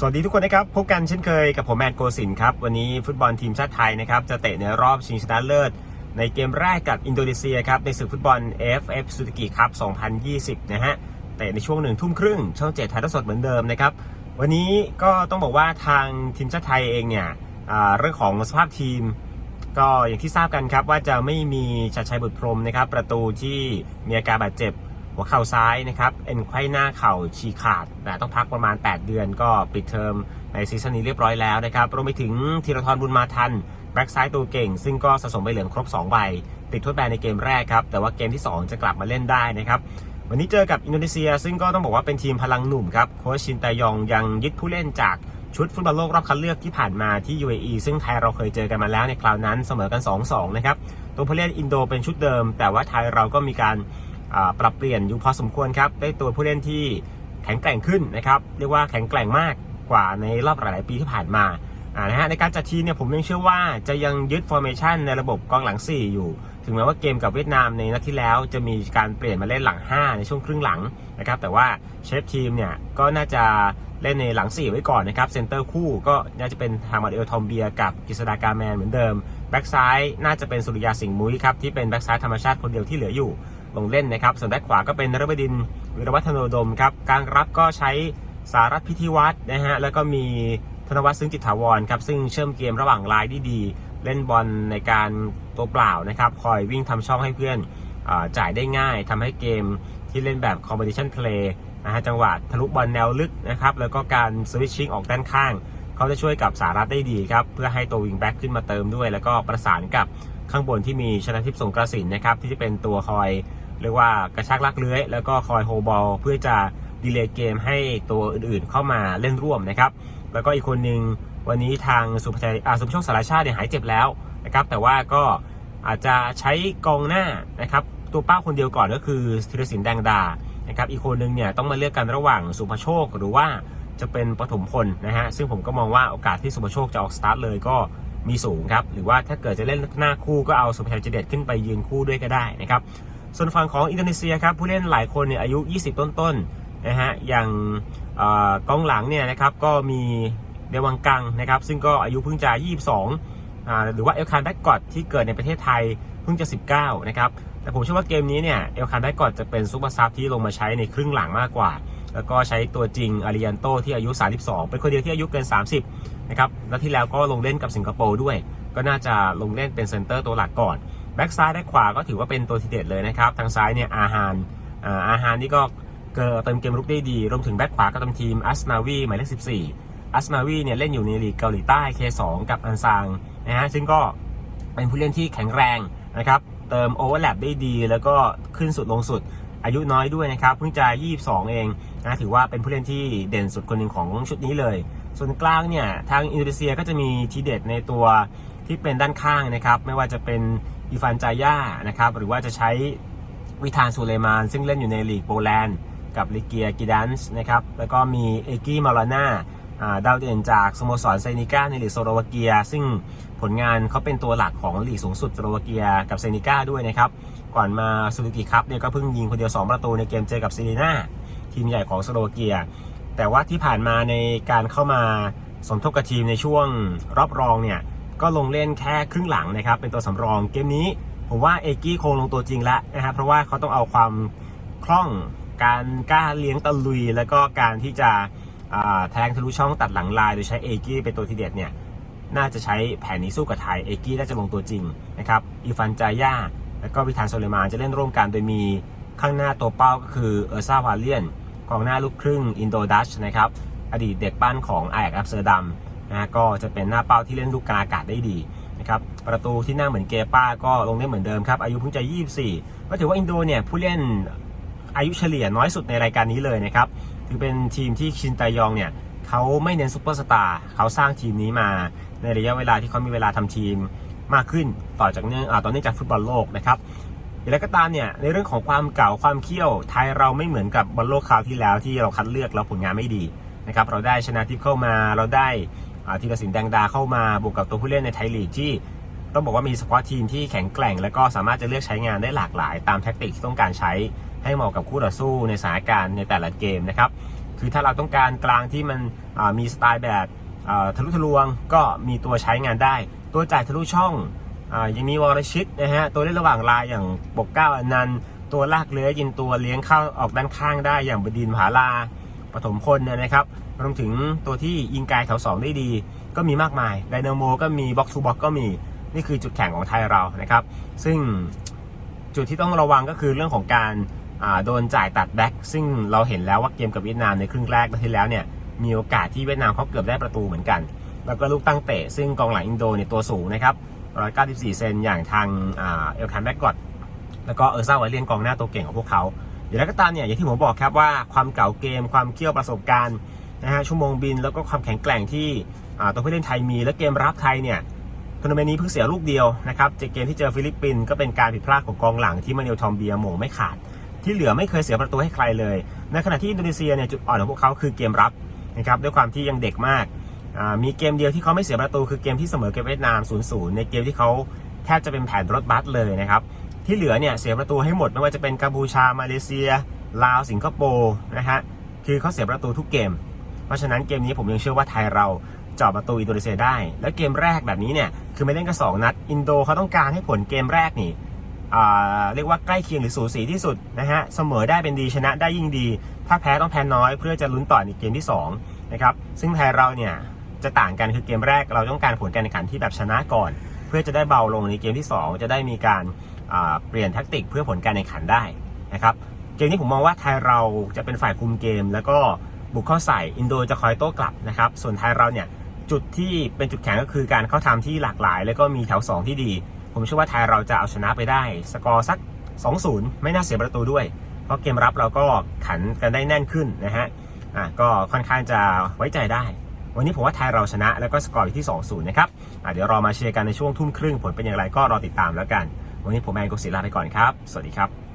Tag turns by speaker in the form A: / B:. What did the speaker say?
A: สวัสดีทุกคนนะครับ พบกันเช่นเคยกับผมแมนโกสินครับ วันนี้ฟุตบอลทีมชาติไทยนะครับ จะเตะในรอบชิงชนะเลิศ ในเกมแรกกับอินโดนีเซียครับ ในศึกฟุตบอล AFF ซูซูกิครับ2020 นะฮะ เตะในช่วงหนึ่งทุ่มครึ่ง ช่องเจ็ดถ่ายทอดสดเหมือนเดิมนะครับ วันนี้ก็ต้องบอกว่าทางทีมชาติไทยเองเนี่ยเรื่องของสภาพทีม ก็อย่างที่ทราบกันครับว่าจะไม่มีชัดชัยบุตรพรมนะครับประตูที่มีอาการบาดเจ็บ หัวเข่าซ้ายนะครับเอ็นไขว้หน้าเข่าฉีกขาด แต่ต้องพักประมาณ 8 เดือนก็ปิดเทอมในซีซั่นนี้เรียบร้อยแล้วนะครับรวมไปถึงธีรทรบุญมาทันแบ็กซ้ายตัวเก่ง ซึ่งก็สะสมใบเหลืองครบ2ใบติดโทษแบนในเกมแรกครับ แต่ว่าเกมที่ 2 จะกลับมาเล่นได้นะครับวันนี้เจอกับอินโดนีเซีย ซึ่งก็ต้องบอกว่าเป็นทีมพลังหนุ่มครับโค้ชชินแตยองยังยึดผู้เล่นจากชุดฟุตบอลโลกรอบคัดเลือกที่ผ่านมาที่ UAE ซึ่งไทยเราเคยเจอกันมาแล้วในคราวนั้นเสมอกัน 2-2 นะครับตัวผู้เล่นอินโดเป็นชุดเดิม แต่ว่าไทยเราก็มีการ ปรับเปลี่ยนอยู่พอสมควรครับ ได้ตัวผู้เล่นที่แข็งแกร่งขึ้นนะครับ เรียกว่าแข็งแกร่งมากกว่าในรอบหลาย ๆ ปีที่ผ่านมานะฮะในการจัดทีมเนี่ยผมยังเชื่อว่าจะยังยึด formation ในระบบกองหลัง 4 อยู่ ถึงแม้ว่าเกมกับเวียดนามในนัดที่แล้วจะมีการเปลี่ยนมาเล่นหลัง 5 ในช่วงครึ่งหลังนะครับแต่ว่าเชฟทีมเนี่ยก็น่าจะเล่นในหลัง 4 ไว้ก่อนนะครับเซนเตอร์คู่ก็น่าจะเป็นทางมาเอลทอมเบียกับกฤษดากาแมนเหมือนเดิมแบ็กซ้ายน่าจะเป็นสุริยาสิงห์มุ้ยครับที่เป็นแบ็กซ้ายธรรมชาติคนเดียวที่เหลืออยู่ ลงเล่นนะครับ ส่วนแบ็กขวาก็เป็นนรบดินทร์วิรวัฒโนดมครับกลางรับก็ใช้สารัตพิธีวัฒน์นะฮะแล้วก็มีธนวัฒน์ซึ่งจิตถาวรครับซึ่งเชื่อมเกมระหว่างลายได้ดีเล่นบอลในการตัวเปล่านะครับคอยวิ่งทำช่องให้เพื่อนอจ่ายได้ง่ายทำให้เกมที่เล่นแบบ competition play นะฮะจังหวะทะลุบอลแนวลึกนะครับแล้วก็การ switching ออกด้านข้าง เขาจะช่วยกับสารัตได้ดีครับเพื่อให้ตัววิงแบ็กขึ้นมาเติมด้วย แล้วก็ประสานกับข้างบนที่มีชนะทิพย์สงกระสินนะครับที่จะเป็นตัวคอย เรียกว่ากระชากลักเลื้อย แล้วก็คอยโฮบอลเพื่อจะดีเลย์เกมให้ตัวอื่นๆเข้ามาเล่นร่วมนะครับ แล้วก็อีกคนหนึ่งวันนี้ทางสุภชัยอาสุภโชคสารชาติเนี่ยหายเจ็บแล้วนะครับ แต่ว่าก็อาจจะใช้กองหน้านะครับ ตัวเป้าคนเดียวก่อนก็คือธีรศิลป์แดงดานะครับ อีกคนหนึ่งเนี่ยต้องมาเลือกกันระหว่างสุภโชคหรือว่าจะเป็นปฐมพลนะฮะ ซึ่งผมก็มองว่าโอกาสที่สุภโชคจะออกสตาร์ทเลยก็มีสูงครับ หรือว่าถ้าเกิดจะเล่นหน้าคู่ก็เอาสุภชัยเจเดตขึ้นไปยืนคู่ด้วยก็ได้นะครับ ส่วนฝั่งของอินโดนีเซียครับผู้เล่นหลายคนเนี่ยอายุ 20 ต้นๆนะฮะอย่างอกองหลังเนี่ยนะครับก็มีเดวังกังนะครับซึ่งก็อายุเพิ่งจะ 22อ่าหรือว่าเอลคานแบ็กกอดที่เกิดในประเทศไทยเพิ่งจะ 19 นะครับแต่ผมเชื่อว่าเกมนี้เนี่ยเอลคานแบ็กกอดจะเป็นซูเปอร์ซับที่ลงมาใช้ในครึ่งหลังมากกว่า แล้วก็ใช้ตัวจริงอาริยันโตที่อายุ 32 เป็นคนเดียวที่อายุเกิน 30 นะครับแล้วที่แล้วก็ลงเล่นกับสิงคโปร์ด้วย ก็น่าจะลงเล่นเป็นเซนเตอร์ตัวหลักก่อน แบ็กซ้ายและขวาก็ถือว่าเป็นตัวทีเด็ดเลยนะครับ ทางซ้ายเนี่ยอาฮานอ่าอาฮานนี่ก็เกิดเติมเกมรุกได้ดี รวมถึงแบ็กขวาก็ทำทีมอัสนาวีหมายเลข 14อัสนาวีเนี่ยเล่นอยู่ในลีกเกาหลีใต้ K2 กับอันซางนะฮะซึ่งก็เป็นผู้เล่นที่แข็งแรงนะครับเติมโอเวอร์แลปได้ดี แล้วก็ขึ้นสุดลงสุดอายุน้อยด้วยนะครับเพิ่งจะ 22 เองนะถือว่าเป็นผู้เล่นที่เด่นสุดคนหนึ่งของชุดนี้เลย ส่วนกลางเนี่ยทางอินโดนีเซียก็จะมีทีเด็ดในตัว ที่เป็นด้านข้างนะครับ ไม่ว่าจะเป็นอีฟานจาย่านะครับหรือว่าจะใช้วิธานซูเลมาน ซึ่งเล่นอยู่ในลีกโปแลนด์กับลิเกียกิดันส์นะครับแล้วก็มีเอกี้มาลาน่าดาวเด่นจากสโมสรเซนิก้าในลีกโซโลวาเกีย ซึ่งผลงานเขาเป็นตัวหลักของลีกสูงสุดสโลวาเกียกับเซนิก้าด้วยนะครับก่อนมาซูซูกิคัพเนี่ยก็เพิ่งยิงคนเดียว 2 ประตูในเกมเจอกับซีรีนาทีมใหญ่ของสโลวาเกีย แต่ว่าที่ผ่านมาในการเข้ามาสมทบกับทีมในช่วงรอบรองเนี่ย ก็ลงเล่นแค่ครึ่งหลังนะครับ เป็นตัวสำรองเกมนี้ ผมว่าเอกี้คงลงตัวจริงแล้วนะครับเพราะว่าเขาต้องเอาความคล่องการกล้าเลี้ยงตะลุย แล้วก็การที่จะแทงทะลุช่องตัดหลังลาย โดยใช้เอกี้เป็นตัวทีเด็ดเนี่ยน่าจะใช้แผนนี้สู้กับไทยเอกี้น่าจะลงตัวจริงนะครับอีฟานจาย่าแล้วก็วิธานโซเลมานจะเล่นร่วมกันโดยมีข้างหน้าตัวเป้าก็คือเออร์ซาวาเลียนกองหน้าลูกครึ่งอินโดดัชนะครับอดีตเด็กปั้นของไอแอคอัมสเตอร์ดัม นะก็จะเป็นหน้าเป้าที่เล่นลูกกลางอากาศได้ดีนะครับประตูที่หน้าเหมือนเกป้าก็ลงเล่นเหมือนเดิมครับอายุเพิ่งจะ 24 ก็ถือว่าอินโดเนี่ยผู้เล่นอายุเฉลี่ยน้อยสุดในรายการนี้เลยนะครับถือเป็นทีมที่ชินตายองเนี่ยเขาไม่เน้นซูเปอร์สตาร์เขาสร้างทีมนี้มาในระยะเวลาที่เขามีเวลาทำทีมมากขึ้นต่อจากเนื่องอาตอเนื่องจากฟุตบอลโลกนะครับอย่างไรก็ตามเนี่ยในเรื่องของความเก่าความเขี้ยวไทยเราไม่เหมือนกับบอลโลกคราวที่แล้วที่เราคัดเลือกแล้วผลงานไม่ดีนะครับเราได้ชนะทิพย์เข้ามาเราได้ ธีรศิลป์แดงดาเข้ามาบวกกับตัวผู้เล่นในไทยลีกที่ต้องบอกว่ามีสควอตทีมที่แข็งแกร่ง และก็สามารถจะเลือกใช้งานได้หลากหลาย ตามแท็กติกที่ต้องการใช้ให้เหมาะกับคู่ต่อสู้ในสถานการณ์ในแต่ละเกมนะครับคือถ้าเราต้องการกลางที่มันมีสไตล์แบบทะลุทะลวงก็มีตัวใช้งานได้ ตัวจ่ายทะลุช่องอยังมีวรชิตนะฮะตัวเล่นระหว่างลายอย่างปกเก้าอนันต์ตัวลากเลื้อยยิงตัวเลี้ยงเข้าออกด้านข้างได้อย่างบดินผาลา ปฐมพลนนะครับรวมถึงตัวที่ยิงไกลแถว2ได้ดี ก็มีมากมายไดนาโมก็มีบ็อกซ์ทูบ็อกก็มีนี่คือจุดแข็งของไทยเรานะครับ ซึ่งจุดที่ต้องระวังก็คือเรื่องของการโดนจ่ายตัดแบ็กซึ่งเราเห็นแล้วว่าเกมกับเวียดนามในครึ่งแรกที่แล้วเนี่ยมีโอกาสที่เวียดนามเขาเกือบได้ประตูเหมือนกัน แล้วก็ลูกตั้งเตะ ซึ่งกองหลังอินโดเนี่ยตัวสูงนะครับ 194 เซนอย่างทางอเอลคันแบ็กกอดแล้วก็เออร์ซ่าไวเลียนกองหน้าตัวเก่งของพวกเขา อย่างไรก็ตามเนี่ยอย่างที่ผมบอกครับว่าความเก่าเกม ความเคี่ยวประสบการณ์นะฮะชั่วโมงบินแล้วก็ความแข็งแกร่งที่ตัวผู้เล่นไทยมี และเกมรับไทยเนี่ยทัวร์นาเมนต์นี้เพิ่งเสียลูกเดียวนะครับจากเกมที่เจอฟิลิปปินส์ก็เป็นการผิดพลาดของกองหลังที่มาเนลทอมเบียหม่งไม่ขาด ที่เหลือไม่เคยเสียประตูให้ใครเลย ในขณะที่อินโดนีเซียเนี่ยจุดอ่อนของพวกเขาคือเกมรับนะครับด้วยความที่ยังเด็กมากมีเกมเดียวที่เขาไม่เสียประตูคือเกมที่เสมอกับเวียดนาม 0-0 ในเกมที่เขาแทบจะเป็นแผนรถบัสเลยนะครับ ที่เหลือเนี่ยเสียประตูให้หมดไม่ว่าจะเป็นกัมพูชามาเลเซีย ลาวสิงคโปร์นะฮะคือเขาเสียประตูทุกเกม เพราะฉะนั้นเกมนี้ผมยังเชื่อว่าไทยเราเจาะประตูอินโดนีเซียได้ และเกมแรกแบบนี้เนี่ยคือไม่เล่นกันสองนัด อินโดเขาต้องการให้ผลเกมแรกนี่เรียกว่าใกล้เคียงหรือสูสีที่สุดนะฮะเสมอได้เป็นดีชนะได้ยิ่งดี ถ้าแพ้ต้องแพ้น้อยเพื่อจะลุ้นต่อในเกมที่สองนะครับซึ่งไทยเราเนี่ยจะต่างกันคือเกมแรกเราต้องการผลการแข่งขันที่แบบชนะก่อน เพื่อจะได้เบาลงในเกมที่สองจะได้มีการ เปลี่ยนแท็กติกเพื่อผลการแข่งขันได้นะครับเกมนี้ผมมองว่าไทยเราจะเป็นฝ่ายคุมเกม แล้วก็บุกเข้าใส่อินโดจะคอยโต้กลับนะครับส่วนไทยเราเนี่ยจุดที่เป็นจุดแข็งก็คือการเข้าทำที่หลากหลาย แล้วก็มีแถว 2 ที่ดี ผมเชื่อว่าไทยเราจะเอาชนะไปได้ สกอร์สัก 2-0 ไม่น่าเสียประตูด้วย เพราะเกมรับเราก็ขันกันได้แน่นขึ้นนะฮะอะก็ค่อนข้างจะไว้ใจได้ วันนี้ผมว่าไทยเราชนะแล้วก็สกอร์อยู่ที่ 2-0 นะครับอะเดี๋ยวรอมาเชียร์กันในช่วงทุ่มครึ่งผลเป็นอย่างไรก็รอติดตามแล้วกัน วันนี้ผมแอนกุศิลาไปก่อนครับ สวัสดีครับ